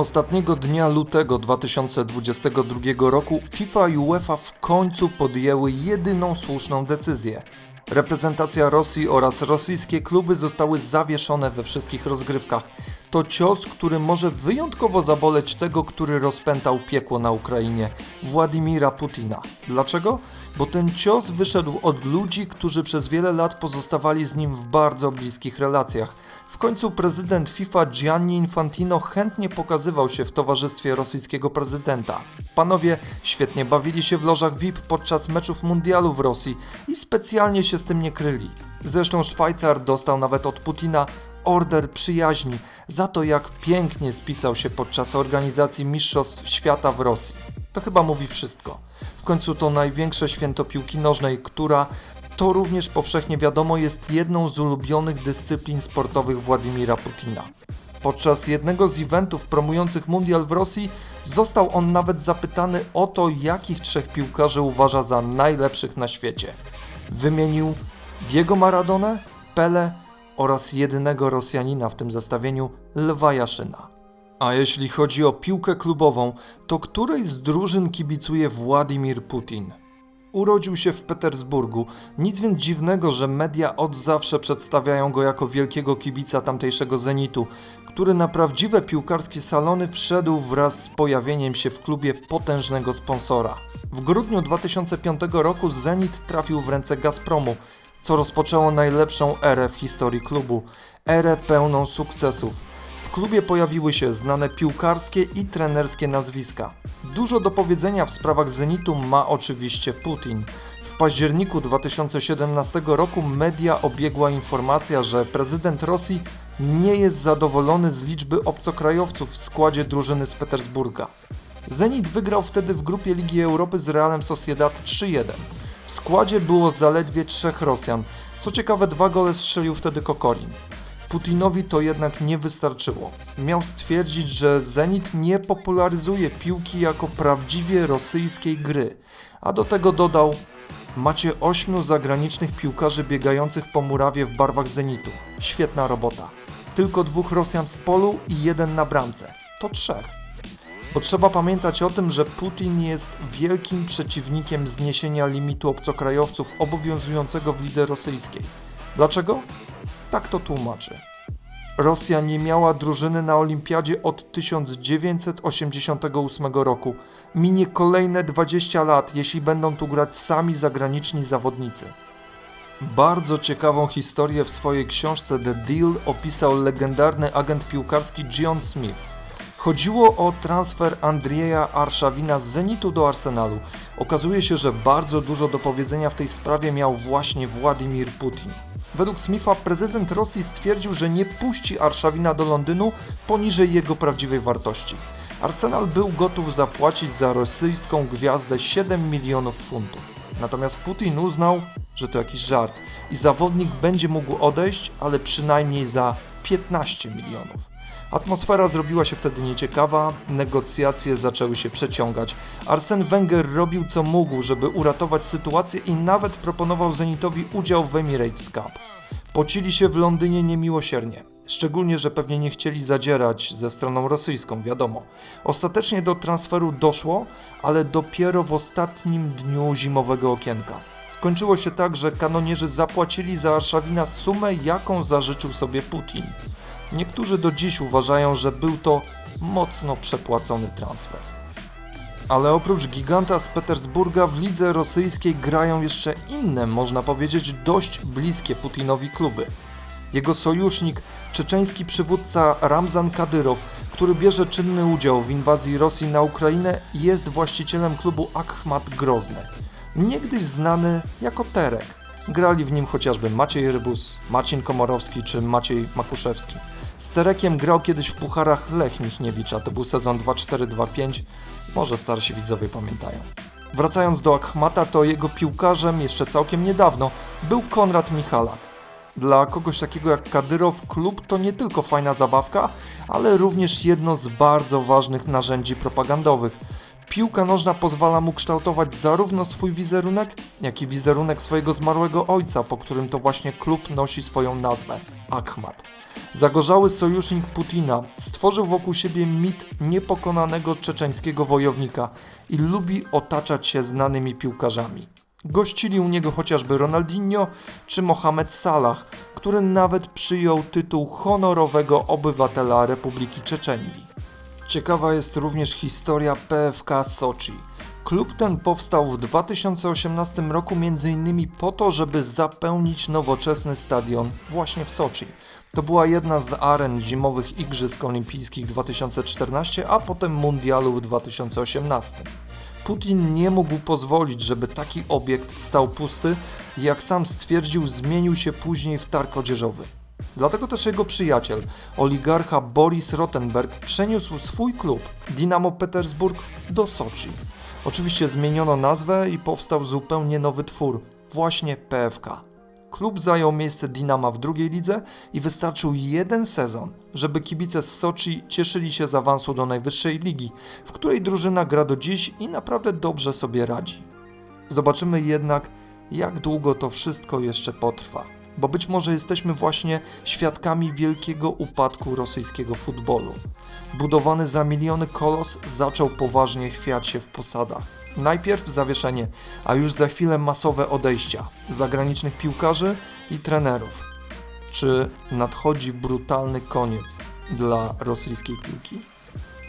Ostatniego dnia lutego 2022 roku FIFA i UEFA w końcu podjęły jedyną słuszną decyzję. Reprezentacja Rosji oraz rosyjskie kluby zostały zawieszone we wszystkich rozgrywkach. To cios, który może wyjątkowo zaboleć tego, który rozpętał piekło na Ukrainie, Władimira Putina. Dlaczego? Bo ten cios wyszedł od ludzi, którzy przez wiele lat pozostawali z nim w bardzo bliskich relacjach. W końcu prezydent FIFA Gianni Infantino chętnie pokazywał się w towarzystwie rosyjskiego prezydenta. Panowie świetnie bawili się w lożach VIP podczas meczów mundialu w Rosji i specjalnie się z tym nie kryli. Zresztą Szwajcar dostał nawet od Putina order przyjaźni za to, jak pięknie spisał się podczas organizacji Mistrzostw Świata w Rosji. To chyba mówi wszystko. W końcu to największe święto piłki nożnej, która to również powszechnie wiadomo jest jedną z ulubionych dyscyplin sportowych Władimira Putina. Podczas jednego z eventów promujących mundial w Rosji został on nawet zapytany o to, jakich trzech piłkarzy uważa za najlepszych na świecie. Wymienił Diego Maradonę, Pele oraz jedynego Rosjanina w tym zestawieniu Lwa Jaszyna. A jeśli chodzi o piłkę klubową, to której z drużyn kibicuje Władimir Putin? Urodził się w Petersburgu, nic więc dziwnego, że media od zawsze przedstawiają go jako wielkiego kibica tamtejszego Zenitu, który na prawdziwe piłkarskie salony wszedł wraz z pojawieniem się w klubie potężnego sponsora. W grudniu 2005 roku Zenit trafił w ręce Gazpromu, co rozpoczęło najlepszą erę w historii klubu erę pełną sukcesów. W klubie pojawiły się znane piłkarskie i trenerskie nazwiska. Dużo do powiedzenia w sprawach Zenitu ma oczywiście Putin. W październiku 2017 roku media obiegła informacja, że prezydent Rosji nie jest zadowolony z liczby obcokrajowców w składzie drużyny z Petersburga. Zenit wygrał wtedy w grupie Ligi Europy z Realem Sociedad 3-1. W składzie było zaledwie trzech Rosjan. Co ciekawe, dwa gole strzelił wtedy Kokorin. Putinowi to jednak nie wystarczyło. Miał stwierdzić, że Zenit nie popularyzuje piłki jako prawdziwie rosyjskiej gry, a do tego dodał: Macie ośmiu zagranicznych piłkarzy biegających po murawie w barwach Zenitu. Świetna robota. Tylko dwóch Rosjan w polu i jeden na bramce. To trzech. Bo trzeba pamiętać o tym, że Putin jest wielkim przeciwnikiem zniesienia limitu obcokrajowców obowiązującego w lidze rosyjskiej. Dlaczego? Tak to tłumaczy. Rosja nie miała drużyny na olimpiadzie od 1988 roku. Minie kolejne 20 lat, jeśli będą tu grać sami zagraniczni zawodnicy. Bardzo ciekawą historię w swojej książce The Deal opisał legendarny agent piłkarski John Smith. Chodziło o transfer Andrieja Arszawina z Zenitu do Arsenalu. Okazuje się, że bardzo dużo do powiedzenia w tej sprawie miał właśnie Władimir Putin. Według Smitha prezydent Rosji stwierdził, że nie puści Arszawina do Londynu poniżej jego prawdziwej wartości. Arsenal był gotów zapłacić za rosyjską gwiazdę 7 milionów funtów. Natomiast Putin uznał, że to jakiś żart i zawodnik będzie mógł odejść, ale przynajmniej za 15 milionów. Atmosfera zrobiła się wtedy nieciekawa, negocjacje zaczęły się przeciągać. Arsen Wenger robił co mógł, żeby uratować sytuację i nawet proponował Zenitowi udział w Emirates Cup. Pocili się w Londynie niemiłosiernie. Szczególnie, że pewnie nie chcieli zadzierać ze stroną rosyjską, wiadomo. Ostatecznie do transferu doszło, ale dopiero w ostatnim dniu zimowego okienka. Skończyło się tak, że kanonierzy zapłacili za Arszawina sumę, jaką zażyczył sobie Putin. Niektórzy do dziś uważają, że był to mocno przepłacony transfer. Ale oprócz giganta z Petersburga w lidze rosyjskiej grają jeszcze inne, można powiedzieć, dość bliskie Putinowi kluby. Jego sojusznik, czeczeński przywódca Ramzan Kadyrow, który bierze czynny udział w inwazji Rosji na Ukrainę, jest właścicielem klubu Akhmat Grozny. Niegdyś znany jako Terek. Grali w nim chociażby Maciej Rybus, Marcin Komorowski czy Maciej Makuszewski. Z Terekiem grał kiedyś w pucharach Lech Michniewicza, to był sezon 2-4-2-5, może starsi widzowie pamiętają. Wracając do Akhmata, to jego piłkarzem jeszcze całkiem niedawno był Konrad Michalak. Dla kogoś takiego jak Kadyrow klub to nie tylko fajna zabawka, ale również jedno z bardzo ważnych narzędzi propagandowych. Piłka nożna pozwala mu kształtować zarówno swój wizerunek, jak i wizerunek swojego zmarłego ojca, po którym to właśnie klub nosi swoją nazwę Akhmat. Zagorzały sojusznik Putina stworzył wokół siebie mit niepokonanego czeczeńskiego wojownika i lubi otaczać się znanymi piłkarzami. Gościli u niego chociażby Ronaldinho czy Mohamed Salah, który nawet przyjął tytuł honorowego obywatela Republiki Czeczenii. Ciekawa jest również historia PFK Soczi. Klub ten powstał w 2018 roku m.in. po to, żeby zapełnić nowoczesny stadion właśnie w Soczi. To była jedna z aren zimowych Igrzysk Olimpijskich 2014, a potem Mundialu w 2018. Putin nie mógł pozwolić, żeby taki obiekt stał pusty jak sam stwierdził, zmienił się później w targ odzieżowy. Dlatego też jego przyjaciel, oligarcha Boris Rottenberg, przeniósł swój klub Dinamo Petersburg do Soczi. Oczywiście zmieniono nazwę i powstał zupełnie nowy twór, właśnie PFK. Klub zajął miejsce Dinama w drugiej lidze i wystarczył jeden sezon, żeby kibice z Soczi cieszyli się z awansu do najwyższej ligi, w której drużyna gra do dziś i naprawdę dobrze sobie radzi. Zobaczymy jednak, jak długo to wszystko jeszcze potrwa, bo być może jesteśmy właśnie świadkami wielkiego upadku rosyjskiego futbolu. Budowany za miliony kolos zaczął poważnie chwiać się w posadach. Najpierw zawieszenie, a już za chwilę masowe odejścia zagranicznych piłkarzy i trenerów. Czy nadchodzi brutalny koniec dla rosyjskiej piłki?